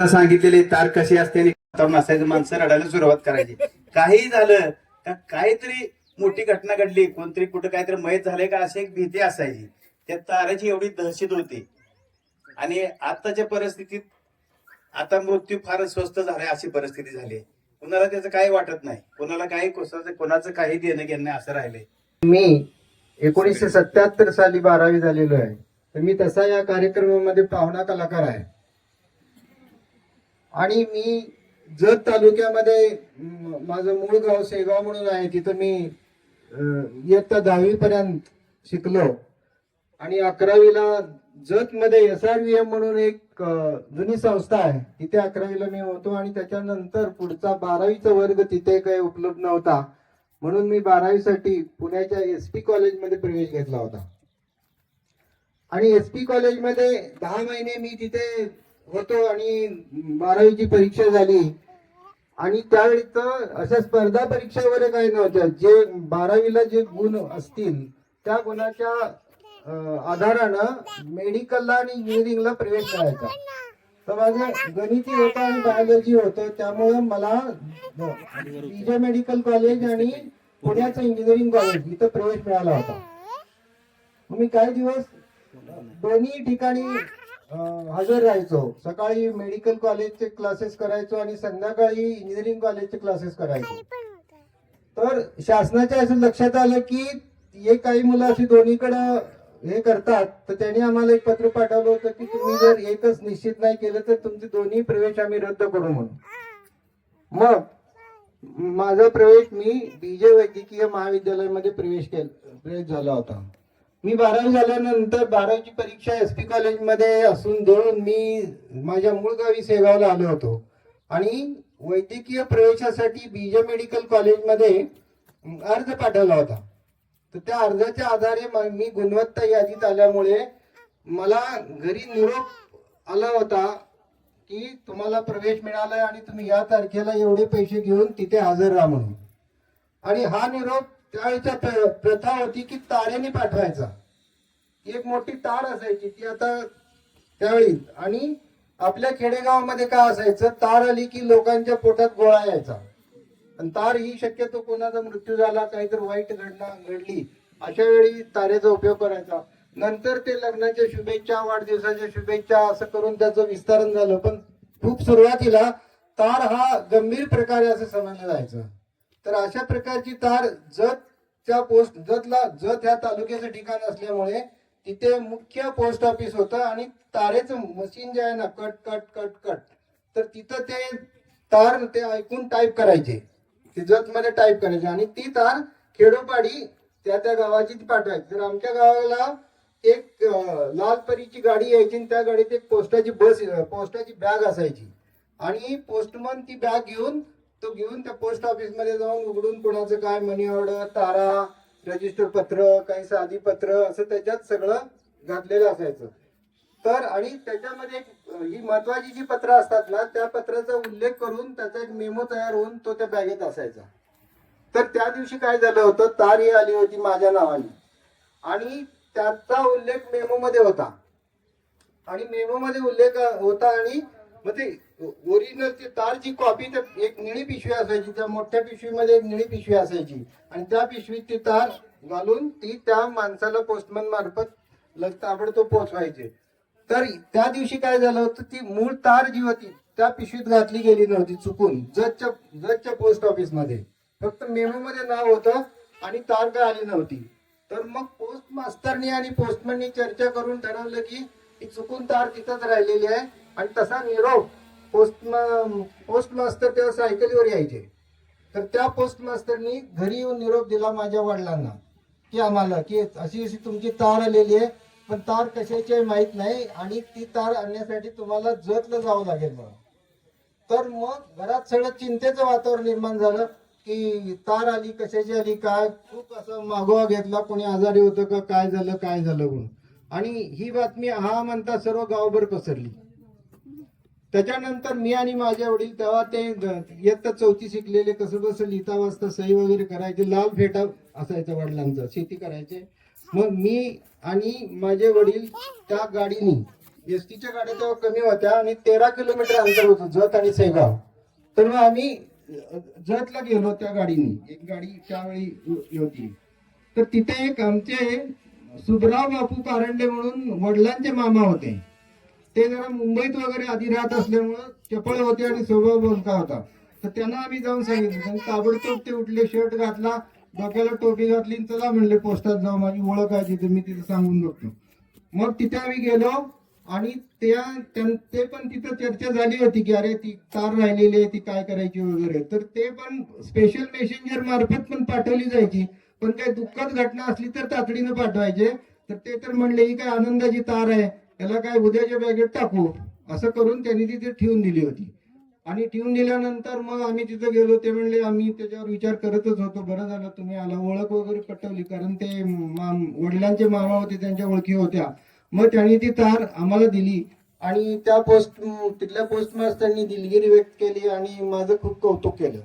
सांगितलेले तार कशी असते आणि वातावरण असायचं माणसं रडायला सुरुवात करायची. काही झालं का काहीतरी मोठी घटना घडली कोणतरी कुठं काहीतरी मयत झालंय का अशी एक भीती असायची. त्या ताराची एवढी दहशत होती. आणि आताच्या परिस्थितीत आता मृत्यू फारच स्वस्त झालाय अशी परिस्थिती झाली कुणाला त्याचं काही वाटत नाही. कुणाला काही कोणाचं कोणाचं काही देणं घेणं असं राहिलंय. मी एकोणीसशे सत्याहत्तर साली बारावी झालेलो आहे. तर मी तसा या कार्यक्रमामध्ये पाहुणा कलाकार आहे. आणि मी जत तालुक्यामध्ये माझं मूळ गाव सेगाव म्हणून आहे तिथं मी इयत्ता दहावीपर्यंत शिकलो. आणि अकरावीला जत मध्ये एस आर व्ही एम म्हणून एक जुनी संस्था आहे तिथे अकरावीला मी होतो आणि त्याच्यानंतर पुढचा बारावीचा वर्ग तिथे काही उपलब्ध नव्हता. म्हणून मी बारावीसाठी पुण्याच्या एस पी कॉलेजमध्ये प्रवेश घेतला होता. आणि एस पी कॉलेजमध्ये दहा महिने मी तिथे होतो आणि बारावीची परीक्षा झाली. आणि त्यावेळी तर अशा स्पर्धा परीक्षा वगैरे काही नव्हत्या. जे बारावीला जे गुण असतील त्या गुणाच्या आधारानं मेडिकलला आणि इंजिनिअरिंगला प्रवेश करायचा. तर माझं गणिती होतं आणि बायोलॉजी होतं. त्यामुळं मला विजय मेडिकल कॉलेज आणि पुण्याचं इंजिनिअरिंग कॉलेज इथं प्रवेश मिळाला होता. मी काही दिवस दोन्ही ठिकाणी हजर राहायचो. सकाळी मेडिकल कॉलेजचे क्लासेस करायचो आणि संध्याकाळी इंजिनिअरिंग कॉलेजचे क्लासेस करायचो. तर शासनाच्या असं लक्षात आलं की हे काही मुलं अशी दोन्हीकडं हे करतात तर त्यांनी आम्हाला एक पत्र पाठवलं होतं की तुम्ही जर एकच निश्चित नाही केलं तर तुमचे दोन्ही प्रवेश आम्ही रद्द करू म्हणून. मग माझा प्रवेश मी बीजे वैद्यकीय महाविद्यालयामध्ये प्रवेश केला प्रवेश झाला होता. मी बारावी झाल्यानंतर बारावीची परीक्षा एस पी कॉलेजमध्ये असून देऊन मी माझ्या मूळ गावी सेगावला आलो होतो. आणि वैद्यकीय प्रवेशासाठी बीजे मेडिकल कॉलेजमध्ये अर्ज पाठवला होता. तर त्या अर्जाच्या आधारे मी गुणवत्ता यादीत आल्यामुळे मला घरी निरोप आला होता की तुम्हाला प्रवेश मिळालाय आणि तुम्ही या तारखेला एवढे पैसे घेऊन तिथे हजर राहा म्हणून. आणि हा निरोप त्यावेळेच्या प्रथा होती की तारेने पाठवायचा. एक मोठी तार असायची ती आता त्यावेळी. आणि आपल्या खेडेगावामध्ये काय असायचं तार आली की लोकांच्या पोटात गोळा यायचा. आणि तार ही शक्यतो कोणाचा मृत्यू झाला काहीतरी वाईट घडना घडली अशा वेळी तारेचा उपयोग करायचा. नंतर ते लग्नाच्या शुभेच्छा वाढदिवसाच्या शुभेच्छा असं करून त्याचं विस्तारण झालं. पण खूप सुरुवातीला तार हा गंभीर प्रकारे असं समजलं जायचं. तर अशा प्रकारची तार जतच्या पोस्ट जतला जत ह्या तालुक्याचं ठिकाण असल्यामुळे तिथे मुख्य पोस्ट ऑफिस होतं आणि तारेचं मशीन जे आहे ना कट कट कट कट तर तिथं ते तार ते ऐकून टाईप करायचे. ते जतमध्ये टाईप करायचे आणि ती तार खेडोपाडी त्या त्या गावाची पाठवायची. तर आमच्या गावाला एक लाल परीची गाडी यायची आणि त्या गाडीत एक पोस्टाची बस पोस्टाची बॅग असायची. आणि पोस्टमन ती बॅग घेऊन तो घेऊन त्या पोस्ट ऑफिसमध्ये जाऊन उघडून कोणाचं काय मनी ऑर्डर तारा रजिस्टर पत्र काही साधी पत्र असं त्याच्यात सगळं घातलेलं असायचं. तर आणि त्याच्यामध्ये ही महत्वाची जी पत्र असतात ना त्या पत्राचा उल्लेख करून त्याचा एक मेमो तयार होऊन तो त्या बॅगेत असायचा. तर त्या दिवशी काय झालं होतं तार ही आली होती माझ्या नावाने. आणि त्याचा उल्लेख मेमो मध्ये होता. आणि मेमो मध्ये उल्लेख होता आणि मग ते ओरिजिनल ती तारची कॉपी तर एक निळी पिशवी असायची त्या मोठ्या पिशवीमध्ये एक निळी पिशवी असायची. आणि त्या पिशवीत ती तार घालून ती त्या माणसाला पोस्टमन मार्फत लग ताबडतोब पोचवायचे तर त्या दिवशी काय झालं होतं ती मूळ तार जी होती त्या पिशवीत घातली गेली नव्हती चुकून जजच्या जजच्या पोस्ट ऑफिसमध्ये. फक्त मेमो मध्ये नाव होतं आणि तार काय आली नव्हती. तर मग पोस्ट मास्तरनी आणि पोस्टमननी चर्चा करून ठरवलं की चुकून तार तिथंच राहिलेली आहे. आणि तसा निरोप पोस्ट पोस्ट मास्तर तेव्हा सायकलीवर यायचे. तर त्या पोस्ट मास्तरनी घरी येऊन निरोप दिला माझ्या वडिलांना की आम्हाला की अशी अशी तुमची तार आलेली आहे पण तार कशाची आहे माहीत नाही आणि ती तार आणण्यासाठी तुम्हाला जतलं जावं लागेल म्हणून. तर मग घरात सगळं चिंतेचं वातावरण निर्माण झालं की तार आली कशाची आली काय? खूप असं मागोवा घेतला कोणी आजारी होतं का काय झालं काय झालं म्हणून. आणि ही बातमी हा म्हणता सर्व गावभर पसरली. त्याच्यानंतर मी आणि माझे वडील तेव्हा ते इयत्ता चौथी शिकलेले कसं कसं लिहिता वाचता सही वगैरे करायचे लाल फेटा असायचा वडिलांचा शेती करायचे. मग मी आणि माझे वडील त्या गाडीनी एस टीच्या गाड्या तेव्हा कमी होत्या आणि तेरा किलोमीटर अंतर होतं जत आणि सेगाव. तर मग आम्ही जतला गेलो त्या गाडीने. एक गाडी त्यावेळी होती. तर तिथे एक आमचे सुधराव बापू पारंडे म्हणून वडिलांचे मामा होते. ते जरा मुंबईत वगैरे आधी राहत असल्यामुळं चपळ होते आणि स्वभाव बोलता होता. तर त्यांना आम्ही जाऊन सांगितलं. ताबडतोब ते उठले शर्ट घातला डोक्याला टोपी घातली चला म्हणले पोस्टात जाऊ माझी ओळख आहे तिथे मी तिथे सांगून बघतो. मग तिथे आम्ही गेलो आणि त्या ते पण तिथं चर्चा झाली होती की अरे ती तार राहिलेली आहे ती काय करायची वगैरे. तर ते पण स्पेशल मेसेंजर मार्फत पण पाठवली जायची. पण काही दुःखद घटना असली तर तातडीनं पाठवायचे. तर ते तर म्हणले ही काय आनंदाची तार आहे. त्याला काय उद्याच्या बॅगेत टाकू? असं करून त्यांनी तिथे ठेवून दिली होती. आणि ठेवून दिल्यानंतर मग आम्ही तिथं गेलो ते म्हणले आम्ही त्याच्यावर विचार करतच होतो. बरं झालं तुम्ही आला. ओळख वगैरे पटवली कारण ते वडिलांचे मामा होते त्यांच्या ओळखी होत्या. मग त्यांनी ती तार आम्हाला दिली आणि त्या पोस्ट तिथल्या पोस्ट मास्तरनी दिलगिरी व्यक्त केली आणि माझं खूप कौतुक केलं.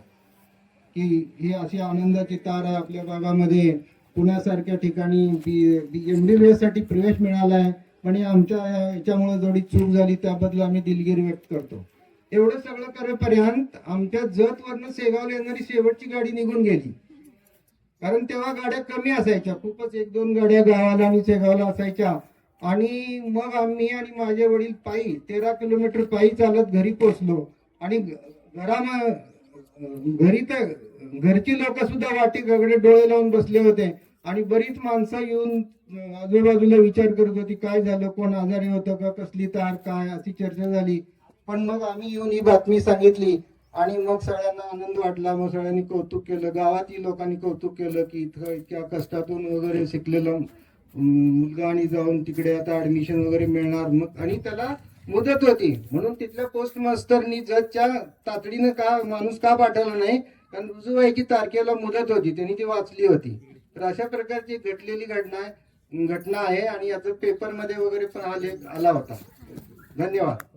की ही अशी आनंदाची तार आहे आपल्या भागामध्ये. पुण्यासारख्या ठिकाणी एम डी बी एससाठी प्रवेश मिळाला आहे पण आमच्या याच्यामुळे थोडी चूक झाली त्याबद्दल आम्ही दिलगिरी व्यक्त करतो. एवढं सगळं करेपर्यंत आमच्या जतवरनं सेगावला येणारी शेवटची गाडी निघून गेली. कारण तेव्हा गाड्या कमी असायच्या. खूपच एक दोन गाड्या गावाला आणि शेगावला असायच्या. आणि मग आम्ही आणि माझे वडील पायी तेरा किलोमीटर पायी चालत घरी पोचलो आणि घरामा घरी तर घरची लोक सुद्धा गगडे डोळे लावून बसले होते. आणि बरीच माणसं येऊन आजूबाजूला विचार करत होती काय झालं कोण आजारी होतं का कसली तार काय अशी चर्चा झाली. पण मग आम्ही येऊन ही बातमी सांगितली आणि मग सगळ्यांना आनंद वाटला. मग सगळ्यांनी कौतुक केलं. गावातील लोकांनी कौतुक केलं की इथं इतक्या कष्टातून वगैरे शिकलेलं मुलगा आणि जाऊन तिकडे आता ऍडमिशन वगैरे मिळणार. मग आणि त्याला मुदत होती. म्हणून तिथल्या पोस्ट मास्तरनी जजच्या तातडीनं का माणूस का पाठवला नाही? कारण रुजू व्हायची तारखेला मुदत होती. त्यांनी ती वाचली होती. तर अशा प्रकारची घडलेली घटना आहे घटना आहे आणि याचं पेपरमध्ये वगैरे पण आले आला होता. धन्यवाद.